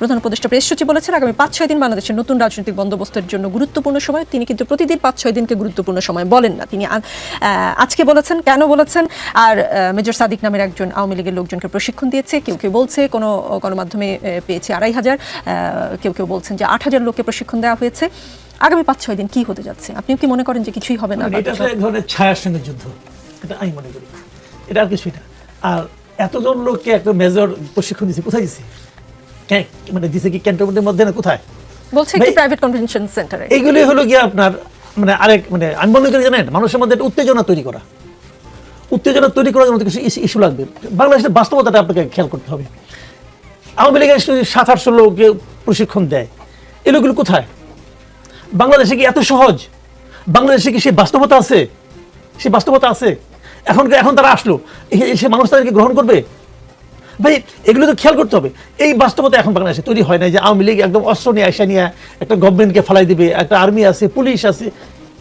প্রধান উপদেষ্টা প্রেস সচিব বলেছেন, আগামী পাঁচ ছয় দিন বাংলাদেশের নতুন রাজনৈতিক বন্দোবস্তের জন্য গুরুত্বপূর্ণ সময়। তিনি কিন্তু প্রতিদিন পাঁচ ছয় দিনকে গুরুত্বপূর্ণ সময় বলেন না। তিনি আজকে বলেছেন, কেন বলেছেন? আর মেজর সাদিক নামের একজন আওয়ামী লীগের লোকজনকে প্রশিক্ষণ দিয়েছে, কেউ কেউ বলছে, কোনো গণমাধ্যমে পেয়েছে আড়াই হাজার কেউ কেউ বলছেন যে আট হাজার লোককে প্রশিক্ষণ দেওয়া হয়েছে। আগামী পাঁচ ছয় দিন কি হতে যাচ্ছে? আপনিও কি মনে করেন যে কিছুই হবে না? মানে এটা ধরনের ছায়ার সঙ্গে যুদ্ধ। এটা আমি মনে করি এটা আর কিছুই না। আর এতজন লোককে একটা মেজর প্রশিক্ষণ দিচ্ছে কোথায় দিচ্ছে মানে দিছে কি ক্যান্টনমেন্টের মধ্যে না কোথায়? বলছে একটি প্রাইভেট কনভেনশন সেন্টারে এইগুলি হলো গিয়ে আপনার মানে আরেক মানে আমি মনে করি জানেন মানুষের মধ্যে একটা উত্তেজনা তৈরি করা। উত্তেজনা তৈরি করার জন্য কিছু ইস্যু লাগবে। বাংলাদেশের বাস্তবতাটা আপনাকে খেয়াল করতে হবে। আওয়ামী লীগের সাত আটশো লোককে প্রশিক্ষণ দেয়। এই লোকগুলো কোথায়? বাংলাদেশে কি এত সহজ? বাংলাদেশে কি সে বাস্তবতা আছে? সে বাস্তবতা আছে? এখন এখন তারা আসলো? সে মানুষ তাদেরকে গ্রহণ করবে? ভাই এগুলো তো খেয়াল করতে হবে। এই বাস্তবতা এখন বাংলাদেশে তৈরি হয় না যে আওয়ামী লীগ একদম অস্ত্র নিয়ে আসা নিয়ে একটা গভর্নমেন্টকে ফেলাই দিবে, একটা আর্মি আছে, পুলিশ আছে,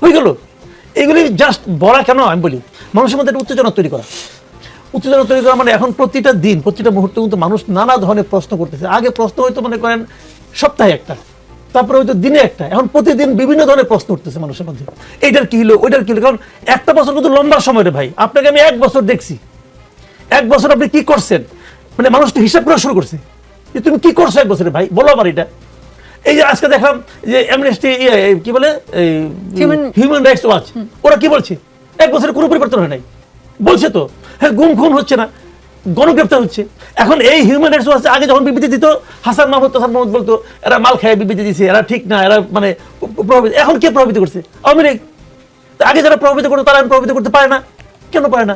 হয়ে গেল। এগুলি জাস্ট বলা কেন আমি বলি, মানুষের মধ্যে একটা উত্তেজনা তৈরি করা। উত্তেজনা তৈরি করা মানে এখন প্রতিটা দিন, প্রতিটা মুহূর্তে কিন্তু মানুষ নানা ধরনের প্রশ্ন করতেছে। আগে প্রশ্ন হয়তো মনে করেন সপ্তাহে একটা, তারপরে হয়তো দিনে একটা। এখন প্রতিদিন বিভিন্ন ধরনের প্রশ্ন উঠতেছে মানুষের মধ্যে। এইটার কি হলো ওইটার কি হলো কারণ একটা বছর কিন্তু লম্বা সময় রে ভাই। আপনাকে আমি এক বছর দেখছি। এক বছর আপনি কি করছেন? মানে মানুষ তো হিসাব করা শুরু করছে। যে তুমি কি করছ এক বছরে ভাই? বলো আমার এটা। এই যে আজকে দেখলাম যে অ্যামনেস্টি কি বলে? হিউম্যান রাইটস ওয়াচ ওরা কি বলছে? এক বছরে কোনো পরিবর্তন হয় নাই। বলছে তো হ্যাঁ গুম খুন হচ্ছে না গণগ্রেপ্তার হচ্ছে। এখন এই হিউম্যান রাইটস ওয়াচ আগে যখন বিবৃতি দিত হাসান মাহমুদ হাসান মাহমুদ বলতো এরা মাল খায় বিবৃতি দিছে এরা ঠিক না এরা মানে প্রভাবিত এখন কে প্রভাবিত করছে? আওয়ামী লীগ। আগে যারা প্রভাবিত করতো তারা প্রভাবিত করতে পারে না। কেন পারে না?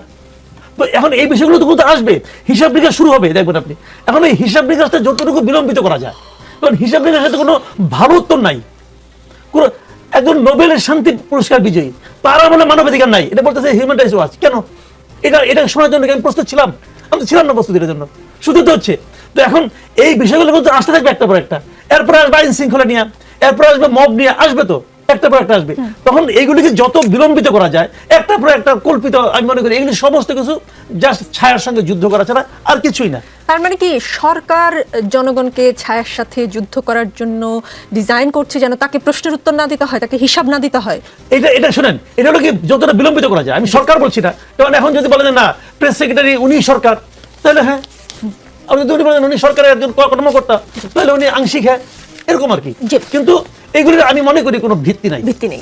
তো এখন এই বিষয়গুলো তো কিন্তু আসবে। হিসাব নিকাশ শুরু হবে, দেখবেন আপনি। এখন এই হিসাব নিকাশটা যতটুকু বিলম্বিত করা যায়, কারণ হিসাব নিকাশের সাথে কোনো ভালো উত্তর নাই। কোনো একজন নোবেলের শান্তি পুরস্কার বিজয়ী, তারা বলে মানবাধিকার নাই। এটা বলতেছে হিউম্যান রাইটস ওয়াচ কেন? এটা এটা শোনার জন্য আমি প্রস্তুত ছিলাম? আমি তো ছিলাম না প্রস্তুতির জন্য। শুধু তো হচ্ছে, তো এখন এই বিষয়গুলো কিন্তু আসতে থাকবে একটা পর একটা। এরপরে আসবে আইন শৃঙ্খলা নিয়ে, এরপরে আসবে মব নিয়ে, আসবে তো। একটা পর একটা আসবে। তখন এইগুলিকে যত বিলম্বিত করা যায় একটা পর একটা কল্পিত আমি মনে করি এগুলি সমস্ত কিছু জাস্ট ছায়ার সঙ্গে যুদ্ধ করা ছাড়া আর কিছুই না। তার মানে কি সরকার জনগণকে ছায়ার সাথে যুদ্ধ করার জন্য ডিজাইন করছে যেন তাকে প্রশ্নের উত্তর না দিতে হয় তাকে হিসাব না দিতে হয়? এটা এটা শুনেন এটা হলো কি যতটা বিলম্বিত করা যায়। আমি সরকার বলছি না। কারণ এখন যদি বলেন না প্রেস সেক্রেটারি উনি সরকার তাহলে হ্যাঁ। আপনি যদি বলেন উনি সরকারের একজন কর্মকর্তা তাহলে উনি আংশিক হ্যাঁ এরকম আর কি। কিন্তু এগুলির আমি মনে করি কোনো ভিত্তি নাই। ভিত্তি নেই।